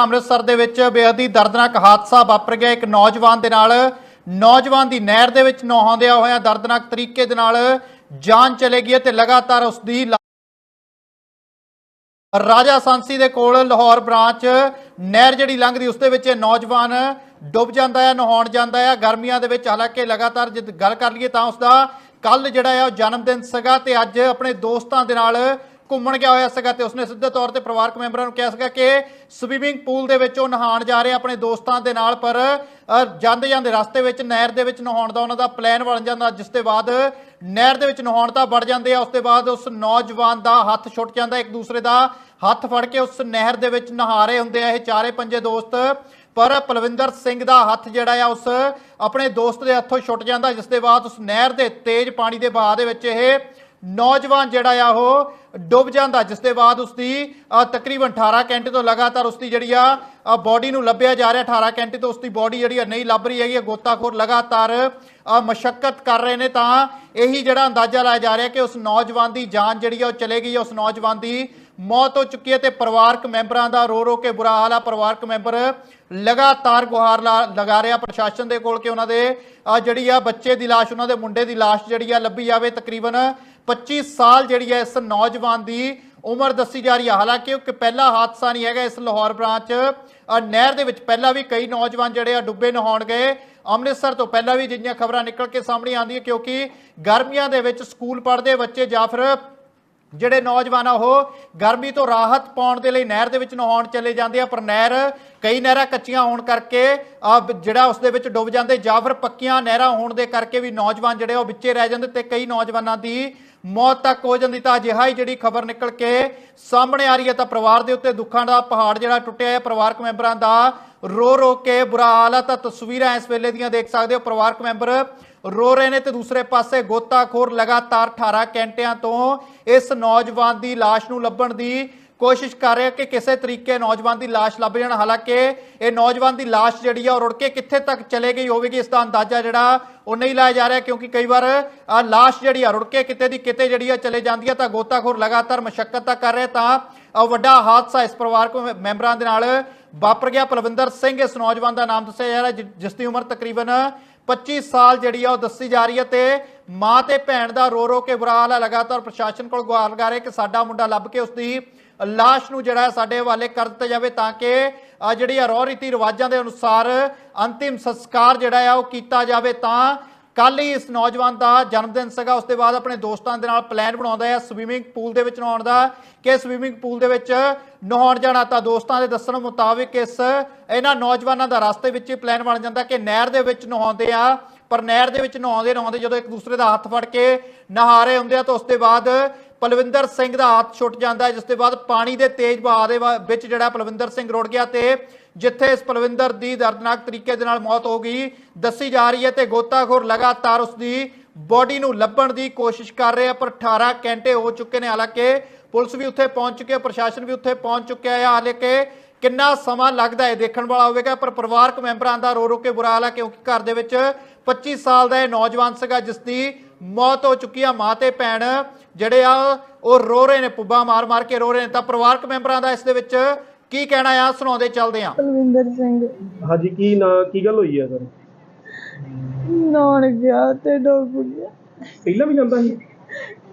ਅੰਮ੍ਰਿਤਸਰ ਦੇ ਵਿੱਚ ਬੇहद ਹੀ ਦਰਦਨਾਕ ਹਾਦਸਾ ਵਾਪਰ ਗਿਆ। ਇੱਕ ਨੌਜਵਾਨ ਦੇ ਨਾਲ, ਨੌਜਵਾਨ ਦੀ ਨਹਿਰ ਦੇ ਵਿੱਚ ਨਹਾਉਂਦਿਆਂ ਹੋਇਆਂ ਦਰਦਨਾਕ ਤਰੀਕੇ ਦੇ ਨਾਲ ਜਾਨ ਚਲੇ ਗਈ ਤੇ ਲਗਾਤਾਰ ਉਸ ਦੀ ਰਾਜਾ ਸਾਂਸੀ ਦੇ ਕੋਲ ਲਾਹੌਰ ਬ੍ਰਾਂਚ ਨਹਿਰ ਜਿਹੜੀ ਲੰਘਦੀ, ਉਸ ਦੇ ਵਿੱਚ ਇਹ ਨੌਜਵਾਨ ਡੁੱਬ ਜਾਂਦਾ ਹੈ, ਨਹਾਉਣ ਜਾਂਦਾ ਹੈ। ਗਰਮੀਆਂ ਦੇ ਵਿੱਚ ਹਾਲਾਂਕਿ ਲਗਾਤਾਰ ਜੇ ਗੱਲ ਕਰ ਲਈਏ ਤਾਂ ਉਸ ਦਾ ਕੱਲ ਜਿਹੜਾ ਆ ਉਹ ਜਨਮ ਦਿਨ ਸੀਗਾ ਤੇ ਅੱਜ ਆਪਣੇ ਦੋਸਤਾਂ ਦੇ ਨਾਲ ਘੁੰਮਣ ਗਿਆ ਹੋਇਆ ਸੀਗਾ ਤੇ ਉਸਨੇ ਸਿੱਧੇ ਤੌਰ ਤੇ ਪਰਿਵਾਰਕ ਮੈਂਬਰਾਂ ਨੂੰ ਕਿਹਾ ਸੀਗਾ ਕਿ ਸਵੀਮਿੰਗ ਪੂਲ ਦੇ ਵਿੱਚ ਉਹ ਨਹਾਉਣ ਜਾ ਰਹੇ ਆਪਣੇ ਦੋਸਤਾਂ ਦੇ ਨਾਲ, ਪਰ ਜਾਂਦੇ ਜਾਂਦੇ ਰਸਤੇ ਵਿੱਚ, ਨਹਿਰ ਦੇ ਵਿੱਚ ਨਹਾਉਣ ਦਾ ਉਹਨਾਂ ਦਾ ਪਲਾਨ ਬਣ ਜਾਂਦਾ, ਜਿਸ ਦੇ ਬਾਅਦ ਨਹਿਰ ਦੇ ਵਿੱਚ ਨਹਾਉਣ ਤਾਂ ਵੜ ਜਾਂਦੇ ਆ, ਉਸ ਤੋਂ ਬਾਅਦ ਉਸ ਨੌਜਵਾਨ ਦਾ ਹੱਥ ਛੁੱਟ ਜਾਂਦਾ, ਇੱਕ ਦੂਸਰੇ ਦਾ ਹੱਥ ਫੜ ਕੇ ਉਸ ਨਹਿਰ ਦੇ ਵਿੱਚ ਨਹਾ ਰਹੇ ਹੁੰਦੇ ਆ ਇਹ ਚਾਰੇ ਪੰਜੇ ਦੋਸਤ, ਪਰ ਪਲਵਿੰਦਰ ਸਿੰਘ ਦਾ ਹੱਥ ਜਿਹੜਾ ਆ ਉਸ ਆਪਣੇ ਦੋਸਤ ਦੇ ਹੱਥੋਂ ਛੁੱਟ ਜਾਂਦਾ, ਜਿਸ ਦੇ ਬਾਅਦ ਉਸ ਨਹਿਰ ਦੇ ਤੇਜ਼ ਪਾਣੀ ਦੇ ਵਹਾਅ ਦੇ ਵਿੱਚ ਇਹ ਨੌਜਵਾਨ ਜਿਹੜਾ ਆ ਉਹ ਡੁੱਬ ਜਾਂਦਾ ਜਿਸ ਦੇ ਬਾਅਦ ਉਸ ਦੀ ਤਕਰੀਬਨ 18 ਘੰਟੇ ਤੋਂ ਲਗਾਤਾਰ ਉਸ ਦੀ ਜਿਹੜੀ ਆ ਬਾਡੀ ਨੂੰ ਲੱਭਿਆ ਜਾ ਰਿਹਾ 18 ਘੰਟੇ ਤੋਂ ਉਸ ਦੀ ਬਾਡੀ ਜਿਹੜੀ ਆ ਨਹੀਂ ਲੱਭ ਰਹੀ ਹੈਗੀ ਹੈ। ਗੋਤਾਖੋਰ ਲਗਾਤਾਰ ਮਸ਼ੱਕਤ ਕਰ ਰਹੇ ਨੇ ਤਾਂ ਇਹੀ ਜਿਹੜਾ ਅੰਦਾਜ਼ਾ ਲਾਇਆ ਜਾ ਰਿਹਾ ਕਿ ਉਸ ਨੌਜਵਾਨ ਦੀ ਜਾਨ ਜਿਹੜੀ ਆ ਉਹ ਚਲੇ ਗਈ ਹੈ। ਉਸ ਨੌਜਵਾਨ ਦੀ ਮੌਤ ਹੋ ਚੁੱਕੀ ਹੈ ਤੇ ਪਰਿਵਾਰਕ ਮੈਂਬਰਾਂ ਦਾ ਰੋ ਰੋ ਕੇ ਬੁਰਾ ਹਾਲ ਆ, ਪਰਿਵਾਰਕ ਮੈਂਬਰ ਲਗਾਤਾਰ ਗੁਹਾਰ ਲਾ- ਲਗਾ ਰਿਹਾ ਪ੍ਰਸ਼ਾਸਨ ਦੇ ਕੋਲ ਕਿ ਉਹਨਾਂ ਦੇ ਜਿਹੜੀ ਆ ਬੱਚੇ ਦੀ ਲਾਸ਼, ਉਹਨਾਂ ਦੇ ਮੁੰਡੇ ਦੀ ਲਾਸ਼ ਜਿਹੜੀ ਆ ਲੱਭੀ ਜਾਵੇ, ਤਕਰੀਬਨ 25 ਸਾਲ ਜਿਹੜੀ ਹੈ ਇਸ ਨੌਜਵਾਨ ਦੀ ਉਮਰ ਦੱਸੀ ਜਾ ਰਹੀ ਹੈ। ਹਾਲਾਂਕਿ ਉਹ ਪਹਿਲਾ ਹਾਦਸਾ ਨਹੀਂ ਹੈਗਾ, ਇਸ ਲਾਹੌਰ ਬ੍ਰਾਂਚ ਨਹਿਰ ਦੇ ਵਿੱਚ ਪਹਿਲਾਂ ਵੀ ਕਈ ਨੌਜਵਾਨ ਜਿਹੜੇ ਆ ਡੁੱਬੇ ਨਹਾਉਣ ਗਏ। ਅੰਮ੍ਰਿਤਸਰ ਤੋਂ ਪਹਿਲਾਂ ਵੀ ਜਿੰਨੀਆਂ ਖਬਰਾਂ ਨਿਕਲ ਕੇ ਸਾਹਮਣੇ ਆਉਂਦੀਆਂ, ਕਿਉਂਕਿ ਗਰਮੀਆਂ ਦੇ ਵਿੱਚ ਸਕੂਲ ਪੜ੍ਹਦੇ ਬੱਚੇ ਜਾਂ ਫਿਰ ਜਿਹੜੇ ਨੌਜਵਾਨ ਆ, ਉਹ ਗਰਮੀ ਤੋਂ ਰਾਹਤ ਪਾਉਣ ਦੇ ਲਈ ਨਹਿਰ ਦੇ ਵਿੱਚ ਨਹਾਉਣ ਚਲੇ ਜਾਂਦੇ ਆ, ਪਰ ਨਹਿਰ ਕਈ ਨਹਿਰਾਂ ਕੱਚੀਆਂ ਹੋਣ ਕਰਕੇ ਜਿਹੜਾ ਉਸ ਦੇ ਵਿੱਚ ਡੁੱਬ ਜਾਂਦੇ, ਜਾਂ ਫਿਰ ਪੱਕੀਆਂ ਨਹਿਰਾਂ ਹੋਣ ਦੇ ਕਰਕੇ ਵੀ ਨੌਜਵਾਨ ਜਿਹੜੇ ਆ, ਉਹ ਵਿੱਚੇ ਰਹਿ ਜਾਂਦੇ ਤੇ ਕਈ ਨੌਜਵਾਨਾਂ ਦੀ ਮੌਤ ਤੱਕ ਹੋ ਜਾਂਦੀ, ਤਾਂ ਅਜਿਹਾ ਹੀ ਜਿਹੜੀ ਖਬਰ ਨਿਕਲ ਕੇ ਸਾਹਮਣੇ ਆ ਰਹੀ ਹੈ, ਤਾਂ ਪਰਿਵਾਰ ਦੇ ਉੱਤੇ ਦੁੱਖਾਂ ਦਾ ਪਹਾੜ ਜਿਹੜਾ ਟੁੱਟਿਆ ਹੈ, ਪਰਿਵਾਰਕ ਮੈਂਬਰਾਂ ਦਾ ਰੋ ਰੋ ਕੇ ਬੁਰਾ ਹਾਲ ਹੈ ਤਾਂ ਤਸਵੀਰਾਂ ਇਸ ਵੇਲੇ ਦੀਆਂ ਦੇਖ ਸਕਦੇ ਹੋ। ਪਰਿਵਾਰਕ ਮੈਂਬਰ ਰੋ ਰਹੇ ਨੇ ਤੇ ਦੂਸਰੇ ਪਾਸੇ ਗੋਤਾਖੋਰ ਲਗਾਤਾਰ 18 ਘੰਟਿਆਂ ਤੋਂ ਇਸ ਨੌਜਵਾਨ ਦੀ ਲਾਸ਼ ਨੂੰ ਲੱਭਣ ਦੀ ਕੋਸ਼ਿਸ਼ ਕਰ ਰਿਹਾ ਕਿ ਕਿਸੇ ਤਰੀਕੇ ਨੌਜਵਾਨ ਦੀ ਲਾਸ਼ ਲੱਭ ਜਾਣ। ਹਾਲਾਂਕਿ ਇਹ ਨੌਜਵਾਨ ਦੀ ਲਾਸ਼ ਜਿਹੜੀ ਆ ਉਹ ਰੁੜ ਕੇ ਕਿੱਥੇ ਤੱਕ ਚਲੇ ਗਈ ਹੋਵੇਗੀ, ਇਸ ਦਾ ਅੰਦਾਜ਼ਾ ਜਿਹੜਾ ਉਹ ਨਹੀਂ ਲਾਇਆ ਜਾ ਰਿਹਾ, ਕਿਉਂਕਿ ਕਈ ਵਾਰ ਆ ਲਾਸ਼ ਜਿਹੜੀ ਆ ਰੁੜ ਕੇ ਕਿਤੇ ਦੀ ਕਿਤੇ ਜਿਹੜੀ ਆ ਚਲੇ ਜਾਂਦੀ ਆ, ਤਾਂ ਗੋਤਾਖੋਰ ਲਗਾਤਾਰ ਮਸ਼ੱਕਤ ਤਾਂ ਕਰ ਰਿਹਾ, ਤਾਂ ਵੱਡਾ ਹਾਦਸਾ ਇਸ ਪਰਿਵਾਰਕ ਮੈਂਬਰਾਂ ਦੇ ਨਾਲ ਵਾਪਰ ਗਿਆ ਪਲਵਿੰਦਰ ਸਿੰਘ। ਇਸ ਨੌਜਵਾਨ ਦਾ ਨਾਮ ਦੱਸਿਆ ਜਾ ਰਿਹਾ ਜਿਸ ਦੀ ਉਮਰ ਤਕਰੀਬਨ 25 ਸਾਲ ਜਿਹੜੀ ਆ ਉਹ ਦੱਸੀ ਜਾ ਰਹੀ ਹੈ ਤੇ ਮਾਂ ਤੇ ਭੈਣ ਦਾ ਰੋ ਰੋ ਕੇ ਬੁਰਾ ਹਾਲ ਹੈ। ਲਗਾਤਾਰ ਪ੍ਰਸ਼ਾਸਨ ਕੋਲ ਗੁਹਾਰ ਲਗਾ ਰਹੇ ਕਿ ਸਾਡਾ ਮੁੰਡਾ ਲੱਭ ਕੇ ਉਸ ਦੀ ਲਾਸ਼ ਨੂੰ ਜਿਹੜਾ ਸਾਡੇ ਹਵਾਲੇ ਕਰ ਦਿੱਤਾ ਜਾਵੇ ਤਾਂ ਕਿ ਜਿਹੜੀ ਆ ਰੋਹ ਰੀਤੀ ਰਿਵਾਜਾਂ ਦੇ ਅਨੁਸਾਰ ਅੰਤਿਮ ਸੰਸਕਾਰ ਜਿਹੜਾ ਆ ਉਹ ਕੀਤਾ ਜਾਵੇ ਤਾਂ ਕੱਲ ਹੀ ਇਸ ਨੌਜਵਾਨ ਦਾ ਜਨਮ ਦਿਨ ਸੀਗਾ। ਉਸ ਤੋਂ ਬਾਅਦ ਆਪਣੇ ਦੋਸਤਾਂ ਦੇ ਨਾਲ ਪਲਾਨ ਬਣਾਉਂਦਾ ਹੈ ਸਵੀਮਿੰਗ ਪੂਲ ਦੇ ਵਿੱਚ ਨਹਾਉਣ ਦਾ ਕਿ ਸਵੀਮਿੰਗ ਪੂਲ ਦੇ ਵਿੱਚ ਨਹਾਉਣ ਜਾਣਾ। ਤਾਂ ਦੋਸਤਾਂ ਦੇ ਦੱਸਣ ਮੁਤਾਬਿਕ ਇਸ ਇਹਨਾਂ ਨੌਜਵਾਨਾਂ ਦਾ ਰਸਤੇ ਵਿੱਚ ਹੀ ਪਲਾਨ ਬਣ ਜਾਂਦਾ ਕਿ ਨਹਿਰ ਦੇ ਵਿੱਚ ਨਹਾਉਂਦੇ ਆ। ਪਰ ਨਹਿਰ ਦੇ ਵਿੱਚ ਨਹਾਉਂਦੇ ਨਹਾਉਂਦੇ ਜਦੋਂ ਇੱਕ ਦੂਸਰੇ ਦਾ ਹੱਥ ਫੜ ਕੇ ਨਹਾ ਰਹੇ ਹੁੰਦੇ ਆ ਤਾਂ ਉਸ ਤੋਂ ਬਾਅਦ ਪਲਵਿੰਦਰ ਸਿੰਘ ਦਾ ਹੱਥ ਛੁੱਟ ਜਾਂਦਾ ਜਿਸ ਤੋਂ ਬਾਅਦ ਪਾਣੀ ਦੇ ਤੇਜ਼ ਵਹਾਅ ਦੇ ਵਾ- ਵਿੱਚ ਜਿਹੜਾ ਪਲਵਿੰਦਰ ਸਿੰਘ ਰੁੜ ਗਿਆ ਤੇ ਜਿੱਥੇ ਇਸ ਪਲਵਿੰਦਰ ਦੀ ਦਰਦਨਾਕ ਤਰੀਕੇ ਦੇ ਨਾਲ ਮੌਤ ਹੋ ਗਈ, ਦੱਸੀ ਜਾ ਰਹੀ ਹੈ ਤੇ ਗੋਤਾਖੋਰ ਲਗਾਤਾਰ ਉਸ ਦੀ ਬੋਡੀ ਨੂੰ ਲੱਭਣ ਦੀ ਕੋਸ਼ਿਸ਼ ਕਰ ਰਹੇ ਆ ਪਰ 18 ਘੰਟੇ ਹੋ ਚੁੱਕੇ ਨੇ, ਹਾਲਾਂਕਿ ਪੁਲਿਸ ਵੀ ਉੱਥੇ ਪਹੁੰਚ ਚੁੱਕੀ ਹੈ, ਪ੍ਰਸ਼ਾਸਨ ਵੀ ਉੱਥੇ ਪਹੁੰਚ ਚੁੱਕਿਆ ਹੈ, ਹਾਲਾਂਕਿ ਕਿੰਨਾ ਸਮਾਂ ਲੱਗਦਾ ਹੈ ਦੇਖਣ ਵਾਲਾ ਹੋਵੇਗਾ, ਪਰ ਪਰਿਵਾਰਕ ਮੈਂਬਰਾਂ ਦਾ ਰੋ ਰੋ ਕੇ ਬੁਰਾ ਹਾਲ ਹੈ, ਕਿਉਂਕਿ ਘਰ ਦੇ ਵਿੱਚ 25 ਸਾਲ ਦਾ ਇਹ ਨੌਜਵਾਨ ਸੀਗਾ, ਜਿਸ ਦੀ ਮੌਤ ਹੋ ਚੁੱਕੀ ਆ ਮਾਂ ਤੇ ਭੈਣ ਜਿਹੜੇ ਆ, ਉਹ ਰੋ ਰਹੇ ਨੇ, ਪੁੱਬਾ ਮਾਰ ਮਾਰ ਕੇ ਰੋ ਰਹੇ ਨੇ, ਤਾਂ ਪਰਿਵਾਰਕ ਮੈਂਬਰਾਂ ਦਾ ਇਸ ਦੇ ਵਿੱਚ ਕੀ ਕਹਿਣਾ ਆ? ਸੁਣਾਉਂਦੇ ਚੱਲਦੇ ਆ। ਬਲਵਿੰਦਰ ਸਿੰਘ। ਹਾਂਜੀ ਕੀ ਨਾ ਕੀ ਗੱਲ ਹੋਈ ਹੈ ਸਰ? ਨਹਾਉਣ ਗਿਆ ਤੇ ਡੁੱਬ ਗਿਆ ਪਹਿਲਾਂ ਵੀ ਜਾਂਦਾ ਸੀ?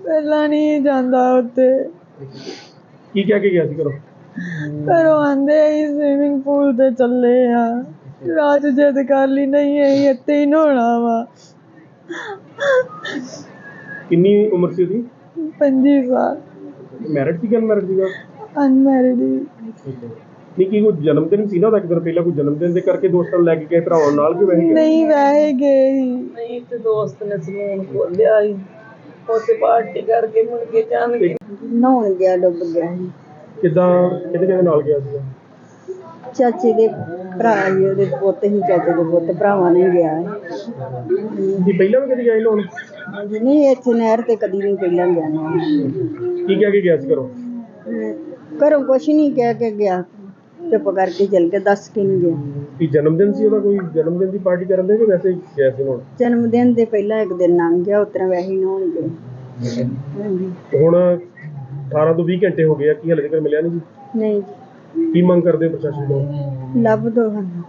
ਪਹਿਲਾਂ ਨਹੀਂ ਜਾਂਦਾ ਉੱਤੇ ਕੀ ਕਹਿ ਕੇ ਗਿਆ ਸੀ ਘਰੋਂ? ਘਰੋਂ ਆਂਦੇ ਹੀ ਸਵਿਮਿੰਗ ਪੂਲ ਤੇ ਚੱਲੇ ਆ। ਰਾਤ ਜਦ ਕਰ ਲਈ ਨਹੀਂ ਅਸੀਂ ਇੱਥੇ ਹੀ ਨਹਾਉਣਾ ਵਾ। ਕਿੰਨੀ ਉਮਰ ਸੀ ਉਹਦੀ? ਪੰਜੀ ਸਾਲ। ਮੈਰਿਡ ਸੀ ਕਿ ਅਨਮੈਰਿਡ ਸੀਗਾ? ਅਨਮੈਰਿਡ ਨਹੀਂ ਕੀ ਕੋਈ ਜਨਮ ਦਿਨ ਸੀ ਨਾ ਉਹਦਾ ਇੱਕ ਦਿਨ ਪਹਿਲਾਂ? ਕੋਈ ਜਨਮ ਦਿਨ ਦੇ ਕਰਕੇ ਦੋਸਤਾਂ ਨੂੰ ਲੈ ਕੇ ਗਏ ਭਰਾਵਾਂ ਨਾਲ ਕਿ ਵੈਸੇ ਗਏ? ਨਹੀਂ ਵੈਸੇ ਗਏ ਸੀ ਨਹੀਂ ਤੇ ਦੋਸਤ ਨੇ ਸਲੂਨ ਖੋਲਿਆ ਸੀ। ਉੱਥੇ ਪਾਰਟੀ ਕਰਕੇ ਮੁੜ ਕੇ ਜਾਣਗੇ ਨਹਾਉਣ ਗਿਆ ਡੁੱਬ ਗਿਆ ਸੀ ਕਿੱਦਾਂ ਕਿਹਦੇ ਕਿਹਦੇ ਨਾਲ ਗਿਆ ਸੀਗਾ? ਚਾਚੇ ਦੇ ਭਰਾ ਜੀ ਉਹਦੇ ਪੁੱਤ ਹੀ ਚਾਚੇ ਦੇ ਪੁੱਤ ਭਰਾਵਾਂ ਨੇ ਗਿਆ ਕੀ ਪਹਿਲਾਂ ਵੀ ਕਦੀ ਗਏ ਲੋਣ ਹਾਂਜੀ ਨਹੀਂ ਇੱਥੇ ਨਹਿਰ ਤੇ ਕਦੀ ਨਹੀਂ ਪਹਿਲਾਂ ਗਿਆ ਨਾ ਕੀ ਕਹਿ ਕੇ ਗਿਆ ਸੀ ਘਰੋਂ? ਘਰੋਂ ਕੁਛ ਨਹੀਂ ਕਹਿ ਕੇ ਗਿਆ। ਚੁੱਪ ਕਰਕੇ ਚੱਲ ਕੇ ਦੱਸ ਕੇ ਨਹੀਂ ਗਿਆ। ਕੀ ਜਨਮ ਦਿਨ ਸੀ ਉਹਦਾ ਕੋਈ? ਜਨਮ ਦਿਨ ਦੀ ਪਾਰਟੀ ਕਰਨ ਦੇ ਕਿ ਵੈਸੇ ਹੀ ਗਿਆ ਸੀ ਹੁਣ? ਜਨਮ ਦਿਨ ਦੇ ਪਹਿਲਾਂ ਇੱਕ ਦਿਨ ਲੰਘ ਗਿਆ ਉਤਰਾ ਵੈਸੇ ਹੀ ਨਹਾਉਣ ਗਏ ਹਾਂਜੀ। ਹੁਣ 18 ਤੋਂ 20 ਘੰਟੇ ਹੋ ਗਏ ਆ ਕੀ ਹਲੇ ਤੱਕ ਮਿਲਿਆ ਨਹੀਂ ਜੀ? ਨਹੀਂ ਕੀ ਮੰਗ ਕਰਦੇ ਹੋ ਪ੍ਰਸ਼ਾਸਨ ਤੋਂ? ਲੱਭ ਦੋ ਸਾਨੂੰ।